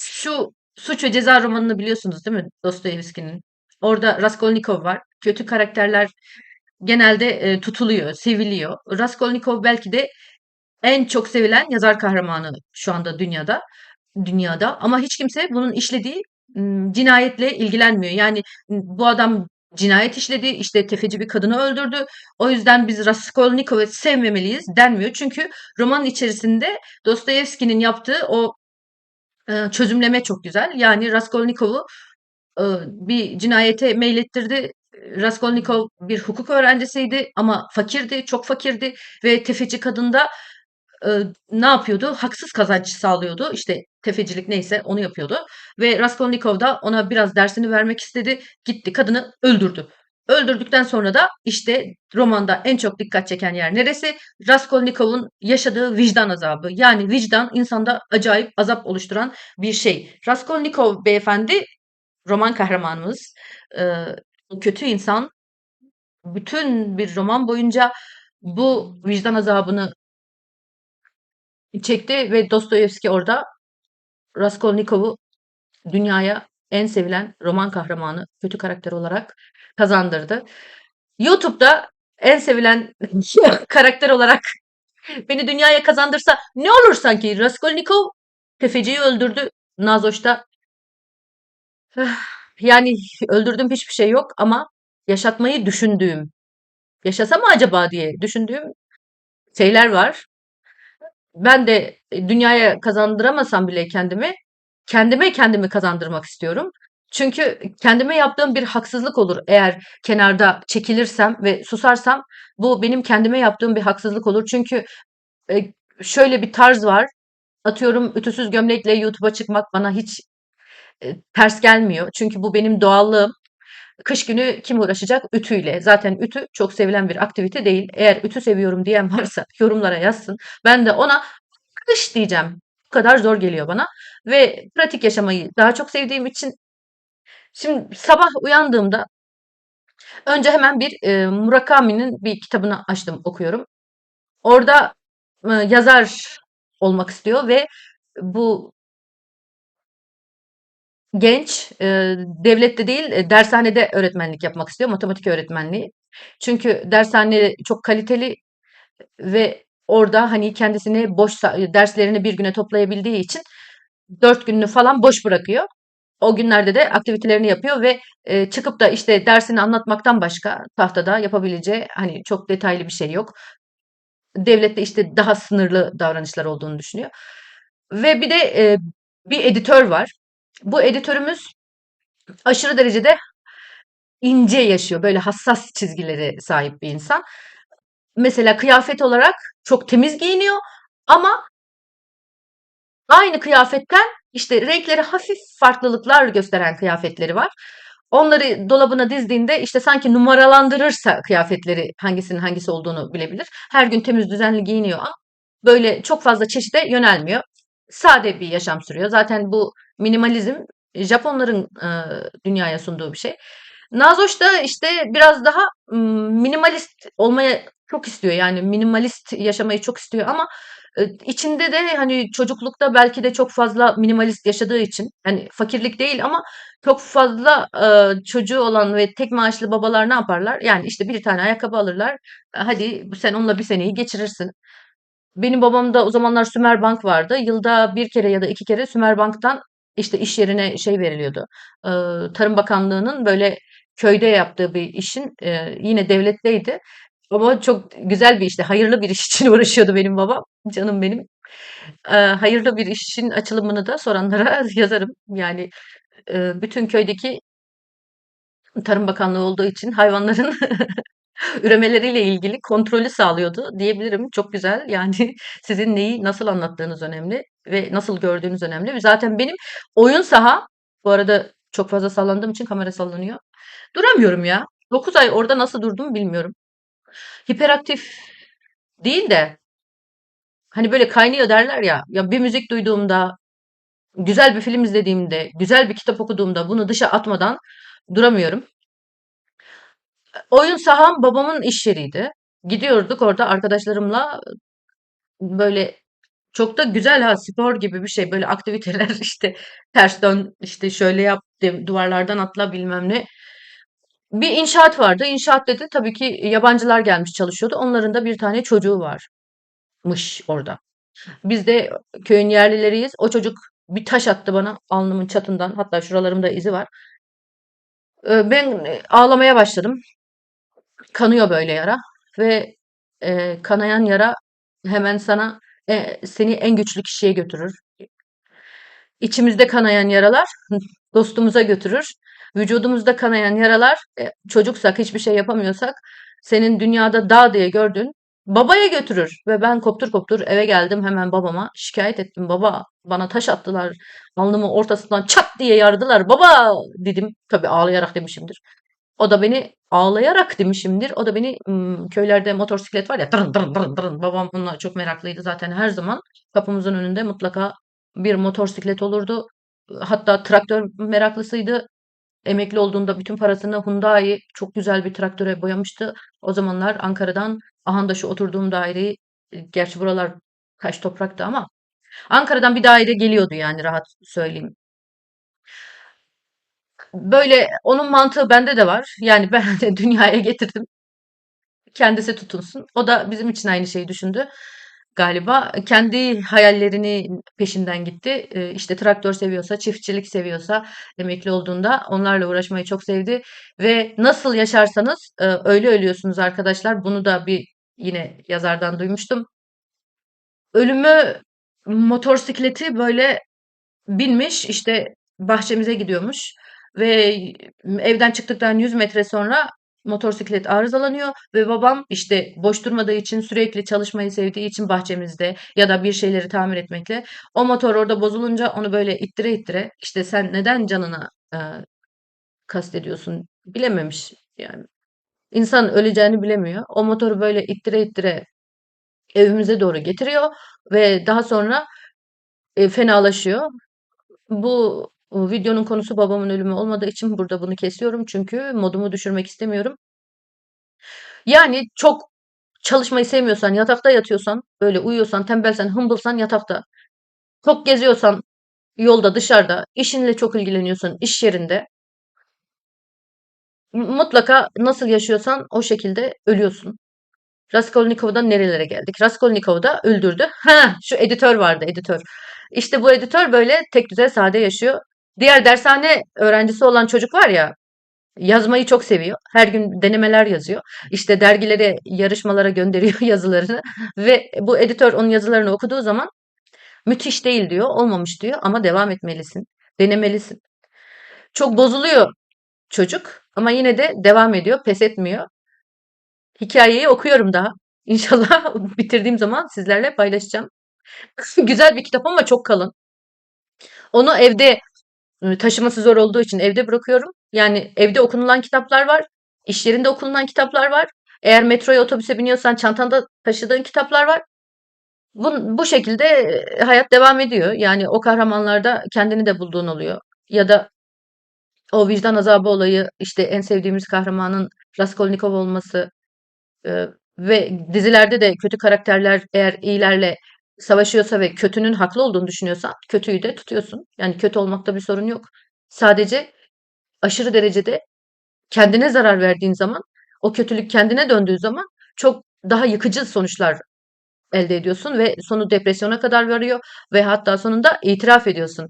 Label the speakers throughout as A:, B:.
A: Şu Suç ve Ceza romanını biliyorsunuz değil mi? Dostoyevski'nin. Orada Raskolnikov var. Kötü karakterler genelde e, tutuluyor, seviliyor. Raskolnikov belki de en çok sevilen yazar kahramanı şu anda dünyada. Dünyada ama hiç kimse bunun işlediği cinayetle ilgilenmiyor. Yani bu adam cinayet işledi, işte tefeci bir kadını öldürdü. O yüzden biz Raskolnikov'u sevmemeliyiz denmiyor. Çünkü romanın içerisinde Dostoyevski'nin yaptığı o çözümleme çok güzel. Yani Raskolnikov'u bir cinayete meylettirdi. Raskolnikov bir hukuk öğrencisiydi ama fakirdi, çok fakirdi ve tefeci kadın da e, ne yapıyordu? Haksız kazanç sağlıyordu. İşte tefecilik neyse onu yapıyordu. Ve Raskolnikov da ona biraz dersini vermek istedi. Gitti kadını öldürdü. Öldürdükten sonra da işte romanda en çok dikkat çeken yer neresi? Raskolnikov'un yaşadığı vicdan azabı. Yani vicdan insanda acayip azap oluşturan bir şey. Raskolnikov beyefendi roman kahramanımız. kötü insan bütün bir roman boyunca bu vicdan azabını çekti ve Dostoyevski orada Raskolnikov'u dünyaya en sevilen roman kahramanı, kötü karakter olarak kazandırdı. YouTube'da en sevilen karakter olarak beni dünyaya kazandırsa ne olur sanki? Raskolnikov tefeciyi öldürdü. Nazoş'ta yani öldürdüğüm hiçbir şey yok ama yaşatmayı düşündüğüm, yaşasa mı acaba diye düşündüğüm şeyler var. Ben de dünyaya kazandıramasam bile kendimi, kendime kendimi kazandırmak istiyorum. Çünkü kendime yaptığım bir haksızlık olur eğer kenarda çekilirsem ve susarsam bu benim kendime yaptığım bir haksızlık olur. Çünkü e, şöyle bir tarz var. Atıyorum ütüsüz gömlekle YouTube'a çıkmak bana hiç e, ters gelmiyor. Çünkü bu benim doğallığım. Kış günü kim uğraşacak? Ütüyle. Zaten ütü çok sevilen bir aktivite değil. Eğer ütü seviyorum diyen varsa yorumlara yazsın. Ben de ona kış diyeceğim. Bu kadar zor geliyor bana. Ve pratik yaşamayı daha çok sevdiğim için şimdi sabah uyandığımda önce hemen bir e, Murakami'nin bir kitabını açtım okuyorum. Orada e, yazar olmak istiyor ve bu genç e, devlette değil e, dershanede öğretmenlik yapmak istiyor. Matematik öğretmenliği. Çünkü dershane çok kaliteli ve orada hani kendisini boş derslerini bir güne toplayabildiği için dört gününü falan boş bırakıyor. O günlerde de aktivitelerini yapıyor ve e, çıkıp da işte dersini anlatmaktan başka tahtada yapabileceği hani çok detaylı bir şey yok. Devlette işte daha sınırlı davranışlar olduğunu düşünüyor. Ve bir de e, bir editör var. Bu editörümüz aşırı derecede ince yaşıyor. Böyle hassas çizgilere sahip bir insan. Mesela kıyafet olarak çok temiz giyiniyor ama aynı kıyafetten işte renkleri hafif farklılıklar gösteren kıyafetleri var. Onları dolabına dizdiğinde işte sanki numaralandırırsa kıyafetleri hangisinin hangisi olduğunu bilebilir. Her gün temiz düzenli giyiniyor ama böyle çok fazla çeşide yönelmiyor. Sade bir yaşam sürüyor. Zaten bu minimalizm Japonların e, dünyaya sunduğu bir şey. Nazoş da işte biraz daha minimalist olmaya çok istiyor. Yani minimalist yaşamayı çok istiyor ama içinde de hani çocuklukta belki de çok fazla minimalist yaşadığı için hani fakirlik değil ama çok fazla çocuğu olan ve tek maaşlı babalar ne yaparlar? Yani işte bir tane ayakkabı alırlar. Hadi sen onunla bir seneyi geçirirsin. Benim babamda o zamanlar Sümerbank vardı. Yılda bir kere ya da iki kere Sümerbank'tan işte iş yerine şey veriliyordu. Tarım Bakanlığı'nın böyle köyde yaptığı bir işin e, yine devletteydi. Ama çok güzel bir işte hayırlı bir iş için uğraşıyordu benim babam. Canım benim. Ee, hayırlı bir işin açılımını da soranlara yazarım. Yani e, bütün köydeki Tarım Bakanlığı olduğu için hayvanların üremeleriyle ilgili kontrolü sağlıyordu diyebilirim. Çok güzel. Yani sizin neyi nasıl anlattığınız önemli ve nasıl gördüğünüz önemli. Zaten benim oyun saha bu arada çok fazla sallandığım için kamera sallanıyor. Duramıyorum ya. 9 ay orada nasıl durdum bilmiyorum. Hiperaktif değil de hani böyle kaynıyor derler ya. Ya bir müzik duyduğumda, güzel bir film izlediğimde, güzel bir kitap okuduğumda bunu dışa atmadan duramıyorum. Oyun saham babamın iş yeriydi. Gidiyorduk orada arkadaşlarımla böyle Çok da güzel ha spor gibi bir şey. Böyle aktiviteler işte ters dön işte şöyle yap duvarlardan atla bilmem ne. Bir inşaat vardı. İnşaat dedi tabii ki yabancılar gelmiş çalışıyordu. Onların da bir tane çocuğu varmış orada. Biz de köyün yerlileriyiz. O çocuk bir taş attı bana alnımın çatından. Hatta şuralarımda izi var. Ee, Ben e, ağlamaya başladım. Kanıyor böyle yara ve e, kanayan yara hemen sana e, seni en güçlü kişiye götürür. İçimizde kanayan yaralar dostumuza götürür. Vücudumuzda kanayan yaralar e, çocuksak hiçbir şey yapamıyorsak senin dünyada dağ diye gördüğün babaya götürür. Ve ben koptur koptur eve geldim hemen babama şikayet ettim. Baba bana taş attılar. Alnımı ortasından çat diye yardılar. Baba dedim. Tabii ağlayarak demişimdir. O da beni ağlayarak demişimdir. O da beni köylerde motosiklet var ya dırın dırın dırın dırın. Babam bununla çok meraklıydı zaten her zaman. Kapımızın önünde mutlaka bir motosiklet olurdu. Hatta traktör meraklısıydı. Emekli olduğunda bütün parasını Hyundai çok güzel bir traktöre boyamıştı. O zamanlar Ankara'dan aha şu oturduğum daireyi e, gerçi buralar taş topraktı ama Ankara'dan bir daire geliyordu yani rahat söyleyeyim. Böyle onun mantığı bende de var. Yani ben de dünyaya getirdim. Kendisi tutunsun. O da bizim için aynı şeyi düşündü galiba. Kendi hayallerini peşinden gitti. Eee, işte traktör seviyorsa, çiftçilik seviyorsa emekli olduğunda onlarla uğraşmayı çok sevdi ve nasıl yaşarsanız eee, öyle ölüyorsunuz arkadaşlar. Bunu da bir yine yazardan duymuştum. Ölümü motosikleti böyle Binmiş, işte, bahçemize gidiyormuş ve evden çıktıktan 100 metre sonra motosiklet arızalanıyor ve babam, işte, boş durmadığı için, sürekli çalışmayı sevdiği için bahçemizde ya da bir şeyleri tamir etmekle, o motor orada bozulunca onu böyle ittire ittire, işte, "Sen neden canına, eee, kastediyorsun?" bilememiş yani. İnsan öleceğini bilemiyor. O motoru böyle ittire ittire evimize doğru getiriyor ve daha sonra, eee, fenalaşıyor. Bu videonun konusu babamın ölümü olmadığı için burada bunu kesiyorum çünkü modumu düşürmek istemiyorum. Yani çok çalışmayı sevmiyorsan, yatakta yatıyorsan, böyle uyuyorsan, tembelsen, hımbılsan yatakta. Çok geziyorsan yolda, dışarıda, işinle çok ilgileniyorsan iş yerinde mutlaka nasıl yaşıyorsan o şekilde ölüyorsun. Raskolnikov'dan nerelere geldik? Raskolnikov'u da öldürdü. Ha, şu editör vardı, editör. İşte bu editör böyle tek düze sade yaşıyor. Diğer dershane öğrencisi olan çocuk var ya, yazmayı çok seviyor. Her gün denemeler yazıyor. İşte dergilere, yarışmalara gönderiyor yazılarını ve bu editör onun yazılarını okuduğu zaman müthiş değil diyor, olmamış diyor ama devam etmelisin, denemelisin. Çok bozuluyor çocuk ama yine de devam ediyor, pes etmiyor. Hikayeyi okuyorum daha. İnşallah bitirdiğim zaman sizlerle paylaşacağım. Güzel bir kitap ama çok kalın. Onu evde taşıması zor olduğu için evde bırakıyorum. Yani evde okunulan kitaplar var. iş yerinde okunulan kitaplar var. Eğer metroya otobüse biniyorsan çantanda taşıdığın kitaplar var. Bu, bu şekilde e, hayat devam ediyor. Yani o kahramanlarda kendini de bulduğun oluyor. Ya da o vicdan azabı olayı işte en sevdiğimiz kahramanın Raskolnikov olması Eee, ve dizilerde de kötü karakterler eğer iyilerle savaşıyorsa ve kötünün haklı olduğunu düşünüyorsan kötüyü de tutuyorsun. Yani kötü olmakta bir sorun yok. Sadece aşırı derecede kendine zarar verdiğin zaman, o kötülük kendine döndüğü zaman çok daha yıkıcı sonuçlar elde ediyorsun ve sonu depresyona kadar varıyor ve hatta sonunda itiraf ediyorsun.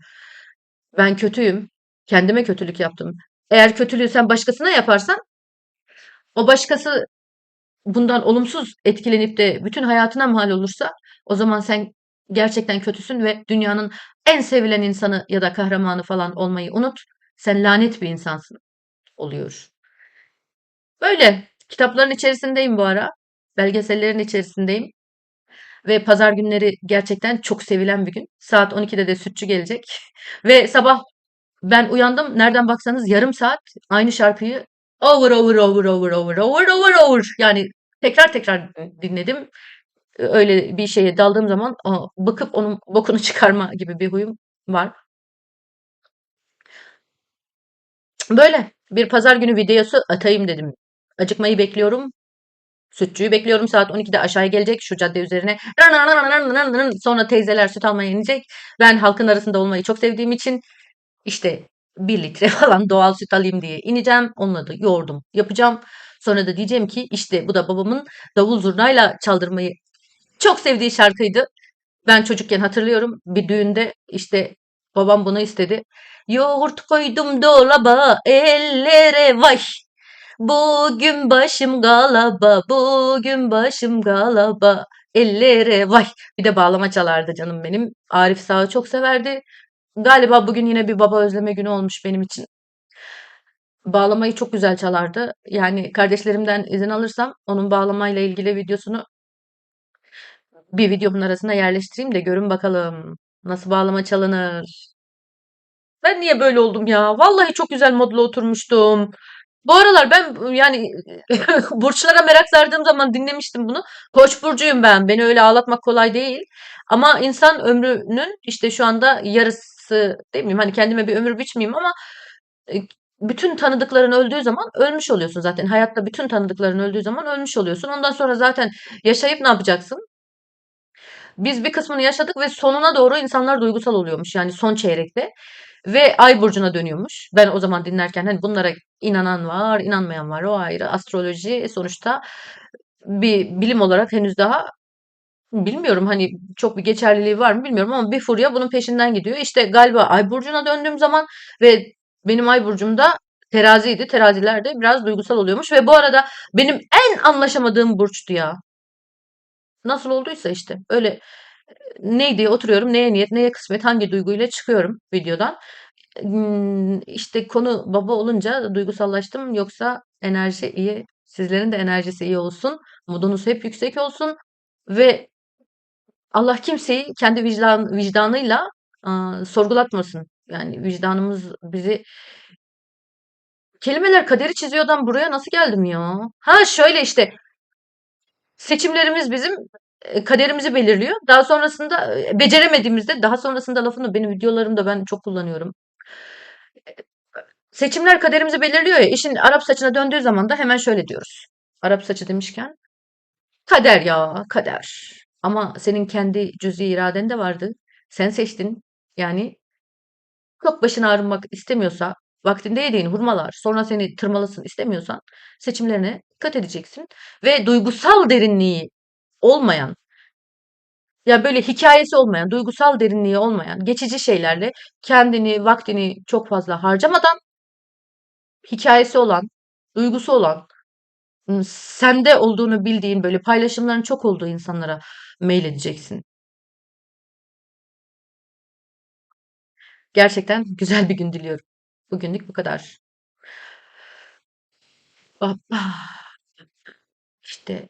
A: Ben kötüyüm, kendime kötülük yaptım. Eğer kötülüğü sen başkasına yaparsan o başkası bundan olumsuz etkilenip de bütün hayatına mal olursa o zaman sen gerçekten kötüsün ve dünyanın en sevilen insanı ya da kahramanı falan olmayı unut. Sen lanet bir insansın oluyor. Böyle kitapların içerisindeyim bu ara. Belgesellerin içerisindeyim. Ve pazar günleri gerçekten çok sevilen bir gün. Saat 12'de de sütçü gelecek. Ve sabah ben uyandım. Nereden baksanız yarım saat aynı şarkıyı over over over over over over over over yani tekrar tekrar dinledim. Öyle bir şeye daldığım zaman o bıkıp onun bokunu çıkarma gibi bir huyum var. Böyle bir pazar günü videosu atayım dedim. Acıkmayı bekliyorum. Sütçüyü bekliyorum saat 12'de aşağıya gelecek şu cadde üzerine. Sonra teyzeler süt almaya inecek. Ben halkın arasında olmayı çok sevdiğim için işte bir litre falan doğal süt alayım diye ineceğim. Onunla da yoğurdum yapacağım. Sonra da diyeceğim ki işte bu da babamın davul zurnayla çaldırmayı çok sevdiği şarkıydı. Ben çocukken hatırlıyorum bir düğünde işte babam bunu istedi. Yoğurt koydum dolaba ellere vay. Bugün başım galaba, bugün başım galaba, ellere vay. Bir de bağlama çalardı canım benim. Arif Sağ'ı çok severdi. Galiba bugün yine bir baba özleme günü olmuş benim için. Bağlamayı çok güzel çalardı. Yani kardeşlerimden izin alırsam onun bağlamayla ilgili videosunu bir videomun arasına yerleştireyim de görün bakalım nasıl bağlama çalınır. Ben niye böyle oldum ya? Vallahi çok güzel modla oturmuştum. Bu aralar ben yani burçlara merak sardığım zaman dinlemiştim bunu. Koç burcuyum ben. Beni öyle ağlatmak kolay değil. Ama insan ömrünün işte şu anda yarısı değil miyim? Hani kendime bir ömür biçmeyeyim ama e, bütün tanıdıkların öldüğü zaman ölmüş oluyorsun zaten. Hayatta bütün tanıdıkların öldüğü zaman ölmüş oluyorsun. Ondan sonra zaten yaşayıp ne yapacaksın? Biz bir kısmını yaşadık ve sonuna doğru insanlar duygusal oluyormuş. Yani son çeyrekte. Ve ay burcuna dönüyormuş. Ben o zaman dinlerken hani bunlara inanan var, inanmayan var. O ayrı. Astroloji sonuçta bir bilim olarak henüz daha bilmiyorum hani çok bir geçerliliği var mı bilmiyorum ama bir furya bunun peşinden gidiyor. İşte galiba ay burcuna döndüğüm zaman ve benim ay burcumda teraziydi. Teraziler de biraz duygusal oluyormuş ve bu arada benim en anlaşamadığım burçtu ya. Nasıl olduysa işte öyle neydi oturuyorum neye niyet neye kısmet hangi duyguyla çıkıyorum videodan. İşte konu baba olunca duygusallaştım yoksa enerji iyi. Sizlerin de enerjisi iyi olsun. Modunuz hep yüksek olsun ve Allah kimseyi kendi vicdan, vicdanıyla aa, sorgulatmasın. Yani vicdanımız bizi kelimeler kaderi çiziyordan buraya nasıl geldim ya? Ha şöyle işte Seçimlerimiz bizim e, kaderimizi belirliyor. Daha sonrasında e, beceremediğimizde, daha sonrasında lafını benim videolarımda ben çok kullanıyorum. Seçimler kaderimizi belirliyor ya. İşin Arap saçına döndüğü zaman da hemen şöyle diyoruz. Arap saçı demişken kader ya kader. Ama senin kendi cüz'i iraden de vardı. Sen seçtin. Yani çok başın ağrımak istemiyorsa, vaktinde yediğin hurmalar sonra seni tırmalasın istemiyorsan seçimlerine dikkat edeceksin. Ve duygusal derinliği olmayan, ya böyle hikayesi olmayan, duygusal derinliği olmayan, geçici şeylerle kendini, vaktini çok fazla harcamadan hikayesi olan, duygusu olan, sende olduğunu bildiğin, böyle paylaşımların çok olduğu insanlara meyledeceksin. Gerçekten güzel bir gün diliyorum. Bugünlük bu kadar. İşte